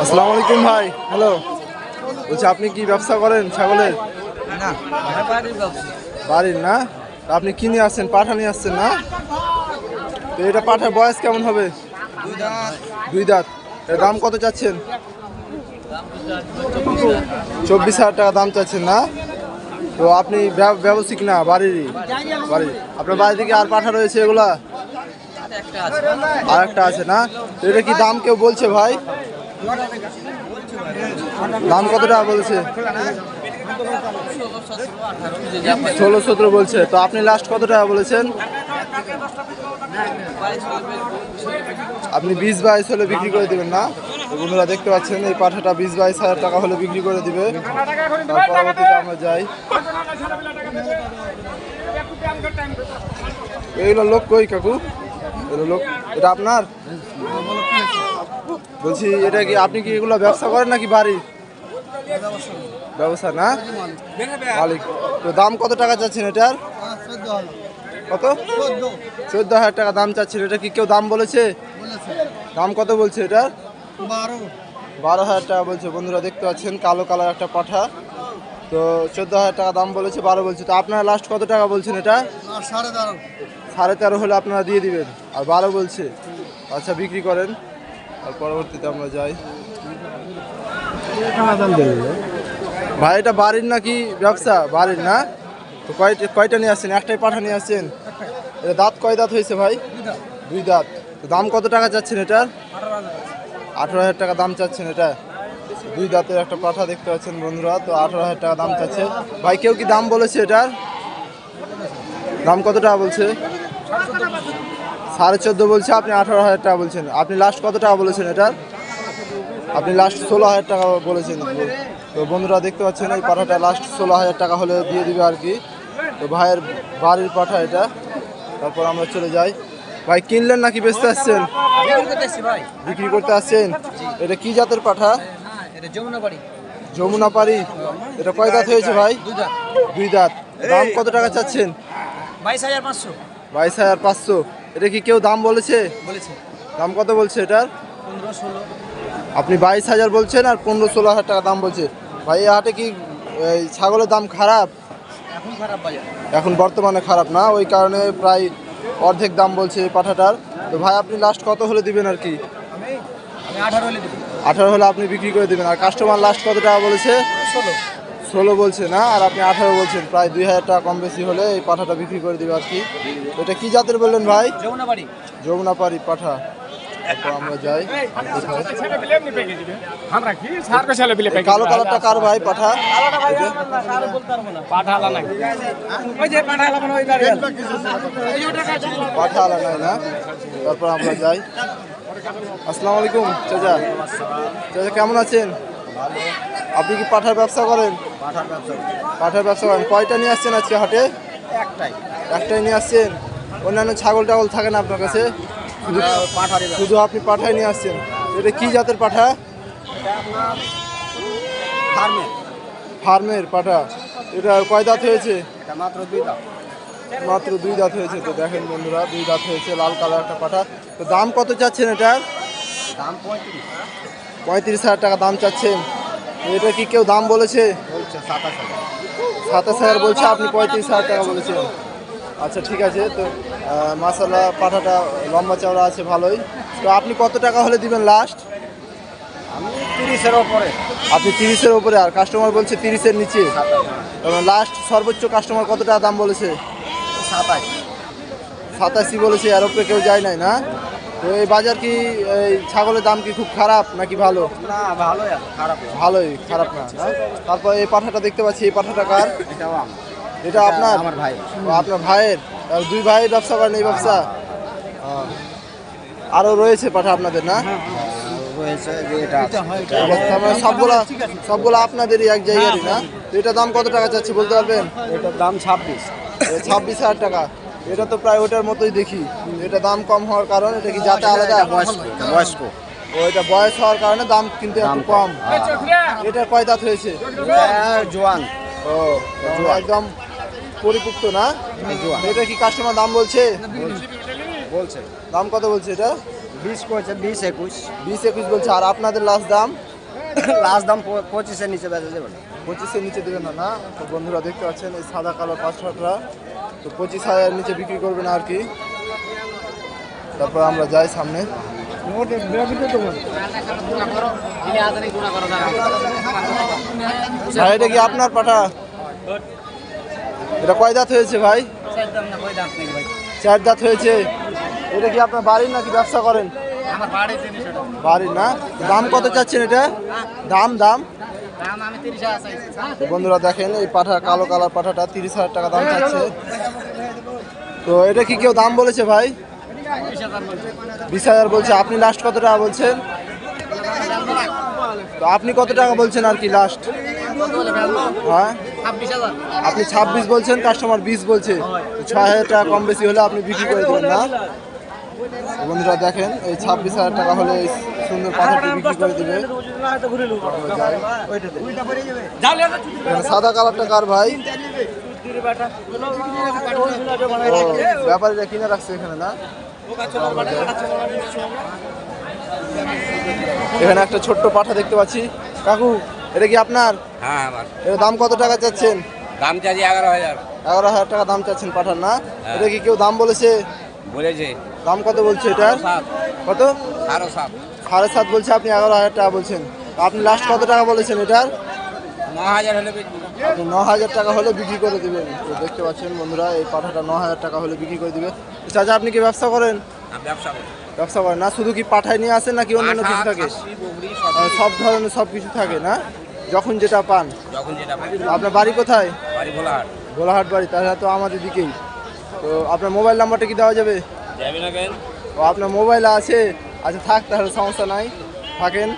আসসালামু আলাইকুম ভাই। হ্যালো। বলছি আপনি কি ব্যবসা করেন ছাগলের? না বাড়ির না? আপনি কি নিয়ে আসছেন? পাঠা নিয়ে আসছেন না? তো এটা পাঠার বয়স কেমন হবে? দুই দাঁত। এর দাম কত চাচ্ছেন? চব্বিশ হাজার টাকা দাম চাচ্ছেন না? তো আপনি ব্যব- ব্যবসায়িক না বাড়িরই। বাড়ির। আপনার বাড়ি থেকে আর পাঠা রয়েছে এগুলা? আর একটা আছে। আর একটা আছে না? তো এটা কি দাম কেউ বলছে ভাই? দাম কত টাকা বলছে? ষোলো সতেরো বলছে। তো আপনি লাস্ট কত টাকা বলেছেন? আপনি বিশ বাইশ হলে বিক্রি করে দেবেন না? বন্ধুরা দেখতে পাচ্ছেন, এই পাঠাটা বিশ বাইশ হাজার টাকা হলে বিক্রি করে দিবে। আমরা যাই। এইগুলো লোক কই, কাকু? এগুলো লোক এটা আপনার? বলছি এটা কি আপনি কি এগুলো ব্যবসা করেন নাকি বাড়ি? ব্যবসা না? মালিক। তো দাম কত টাকা চাচ্ছেন এটার? কত? চোদ্দ হাজার টাকা দাম চাচ্ছেন। এটা কি কেউ দাম বলেছে? দাম কত বলছে এটার? বারো হাজার টাকা বলছে। বন্ধুরা দেখতে পাচ্ছেন কালো কালার একটা পাঠা। তো চোদ্দ হাজার টাকা দাম বলেছে বারো বলছে। তো আপনারা লাস্ট কত টাকা বলছেন এটা? সাড়ে তেরো হলে আপনারা দিয়ে দিবেন। আর বারো বলছে। আচ্ছা বিক্রি করেন। আর পরবর্তীতে আমরা যাই। ভাই এটা বাড়ির নাকি ব্যবসা? বাড়ির না? তো কয়টা কয়টা নিয়ে আসছেন? একটাই পাঠা নিয়ে আসছেন? এটা দাঁত কয় দাঁত হয়েছে ভাই? দুই দাঁত। তো দাম কত টাকা চাচ্ছেন এটার আঠারো হাজার টাকা। দাম চাচ্ছেন এটা? দুই দাঁতের একটা পাঠা দেখতে পাচ্ছেন বন্ধুরা তো আঠারো হাজার টাকা দাম চাচ্ছে। ভাই কেউ কি দাম বলেছে এটার? দাম কত টাকা বলছে? সাড়ে চোদ্দ বলছে আপনি আঠারো হাজার টাকা বলছেন। আপনি লাস্ট কত টাকা বলেছেন এটার আপনি লাস্ট ষোলো হাজার টাকা বলেছেন। তো বন্ধুরা দেখতে পাচ্ছেন এই পাঠাটা লাস্ট ষোলো হাজার টাকা হলে দিয়ে দিবে আর কি। তো ভাইয়ের বাড়ির পাঠা এটা। তারপর আমরা চলে যাই। ভাই কিনলেন নাকি বেচতে আসছেন? বিক্রি করতে আসছেন? এটা কি জাতের পাঠা? এটা যমুনা পাড়ি এটা কয় দাঁত হয়েছে ভাই? দুই দাঁত। দাম কত টাকা চাচ্ছেন? বাইশ হাজার পাঁচশো। বাইশ হাজার পাঁচশো। এটা কি কেউ দাম বলেছে? বলেছে। দাম কত বলছে এটার? পনেরো ষোলো। আপনি বাইশ হাজার বলছেন আর পনেরো ষোলো হাজার টাকা দাম বলছে। ভাই এই হাটে কি এই ছাগলের দাম খারাপ? এখন খারাপ বাজার। এখন বর্তমানে খারাপ না? ওই কারণে প্রায় অর্ধেক দাম বলছে এই পাঠাটার। তো ভাই আপনি লাস্ট কত হলে দিবেন আর কি? আঠারো হলে আপনি বিক্রি করে দেবেন। আর কাস্টমার লাস্ট কত টাকা বলেছে? ষোলো। ষোলো বলছে না আর আপনি আঠারো বলছেন। প্রায় দুই হাজার টাকা কম বেশি হলে এই পাঠাটা বিক্রি করে দিবে আর কি। এটা কি জাতের বললেন ভাই? যমুনা বাড়ি যমুনাপাড়ি পাঠা। আমরা যাই। কালো কালারটা কার ভাই পাঠা? পাঠালা না পাঠালা নাই তারপর আমরা যাই। আসসালামু আলাইকুম চাচা। চাচা কেমন আছেন? আপনি কি পাঠার ব্যবসা করেন? পাঠার ব্যবসা করেন। কয়টা নিয়ে আসছেন আজকে হাটে? একটাই। একটাই নিয়ে আসছেন? অন্যান্য ছাগল টাগল থাকে না আপনার কাছে? শুধু আপনি পাঠায় নিয়ে আসছেন। এটা কি জাতের পাঠা? ফার্মে ফার্মের। পাঠা। এটা কয় দাঁত হয়েছে? মাত্র দুই দাম মাত্র দুই দাঁত হয়েছে তো দেখেন বন্ধুরা দুই দাঁত হয়েছে লাল কালার একটা পাঠা। তো দাম কত চাচ্ছেন এটার? দাম পঁয়ত্রিশ। পঁয়ত্রিশ হাজার টাকা দাম চাচ্ছেন। এটা কি কেউ দাম বলেছে? বলছে সাতাশ হাজার। সাতাশ হাজার বলছে আপনি পঁয়ত্রিশ হাজার টাকা বলেছেন। আচ্ছা ঠিক আছে তো মাসালা পাঠাটা লম্বা চওড়া আছে ভালোই। তো আপনি কত টাকা হলে দিবেন লাস্ট আমি তিরিশের ওপরে আপনি তিরিশের ওপরে আর কাস্টমার বলছে তিরিশের নিচে। লাস্ট সর্বোচ্চ কাস্টমার কত টাকা দাম বলেছে? সাতাশ। সাতাশি বলেছে এর উপরে কেউ যায় নাই না? তো এই বাজার কি এই ছাগলের দাম কি খুব খারাপ নাকি ভালো? না ভালোই খারাপ না। ভালোই খারাপ না? তারপর এই পাঠাটা দেখতে পাচ্ছি এই পাঠাটা কার? এটা আপনার? আমার ভাই। আপনার ভাইয়ের? আর দুই ভাই ব্যবসা করেন এই ব্যবসা? ও। আরও রয়েছে পাঠা আপনাদের না? রয়েছে যে এটা আছে। তার মানে সবগুলা সবগুলা আপনাদেরই এক জায়গারই না? তো এটার দাম কত টাকা চাচ্ছে বলতে পারবেন? এটার দাম ছাব্বিশ। ছাব্বিশ হাজার টাকা। এটা তো প্রায় ওটার মতোই দেখি। এটা দাম কম হওয়ার কারণ এটা কি যাতে আলাদা? বয়স্ক বয়স্ক। ও এটা বয়স হওয়ার কারণে দাম কিন্তু একটু কম। এটা কয় দাঁত হয়েছে? জোয়ান। ও একদম পরিপুক্ত না? এটা কি কাস্টমার দাম বলছে? বলছে। দাম কত বলছে এটা? বিশ করেছে বিশ একুশ। বিশ একুশ বলছে। আর আপনাদের লাস্ট দাম? লাস্ট দাম পঁচিশের নিচে বেচা যাবে না। পঁচিশের নিচে দেবেন না না? তো বন্ধুরা দেখতে পাচ্ছেন এই সাদা কালো পাঁচশোটা তো পঁচিশ হাজার নিচে বিক্রি করবেন আর কি। তারপর আমরা যাই সামনে। এটা কি আপনার পাঠা? এটা কয় দাঁত হয়েছে ভাই? চার দাঁত হয়েছে। এটা কি আপনার বাড়ির নাকি ব্যবসা করেন? বাড়ির না? দাম কত চাচ্ছেন এটা? দাম দাম? বন্ধুরা দেখেন, এই পাঠা, কালো কালার পাঠাটা তিরিশ হাজার টাকা দাম চাচ্ছে। তো এটা কি কেউ দাম বলেছে ভাই? বিশ হাজার বলছে। আপনি লাস্ট কত টাকা বলছেন? তো আপনি কত টাকা বলছেন আর কি লাস্ট হ্যাঁ? আপনি ছাব্বিশ বলছেন কাস্টমার বিশ বলছে। ছয় হাজার টাকা কম বেশি হলে আপনি বিক্রি করে দেবেন না? বন্ধুরা দেখেন এই ছাব্বিশ হাজার টাকা হলে এই সুন্দর পাথাটি বিক্রি করে দিবে। সাদা কালারটা কার ভাই? ব্যাপারীরা কিনে রাখছে এখানে না? এখানে একটা ছোট্ট পাঠা দেখতে পাচ্ছি। কাকু এটা কি আপনার? হ্যাঁ এর দাম কত টাকা চাচ্ছেন? দাম চাইছি এগারো হাজার। এগারো হাজার টাকা দাম চাচ্ছেন পাঠান না? হ্যাঁ। এটা কি কেউ দাম বলেছে? বলেছে। দাম কত বলছে এটা কত? আরও সাত। সাড়ে সাত বলছে আপনি এগারো হাজার টাকা বলছেন। আপনি লাস্ট কত টাকা বলেছেন এটার? ন হাজার। আপনি ন টাকা হলে বিক্রি করে দিবেন। তো দেখতে পাচ্ছেন বন্ধুরা এই পাঠাটা ন হাজার টাকা হলে বিক্রি করে দিবে চাচা আপনি কি ব্যবসা করেন? ব্যবসা করেন না? শুধু কি পাঠায় নিয়ে আসেন নাকি অন্যান্য কিছু থাকে? সব ধরনের সব কিছু থাকে না? যখন যেটা পান। আপনার বাড়ি কোথায়? ভোলাহাট। গোলাহাট বাড়ি তাহলে তো আমাদের দিকেই। তো আপনার মোবাইল নাম্বারটা কি দেওয়া যাবে? ও আপনার মোবাইল আছে। আচ্ছা থাক তাহলে সমস্যা নাই। থাকেন।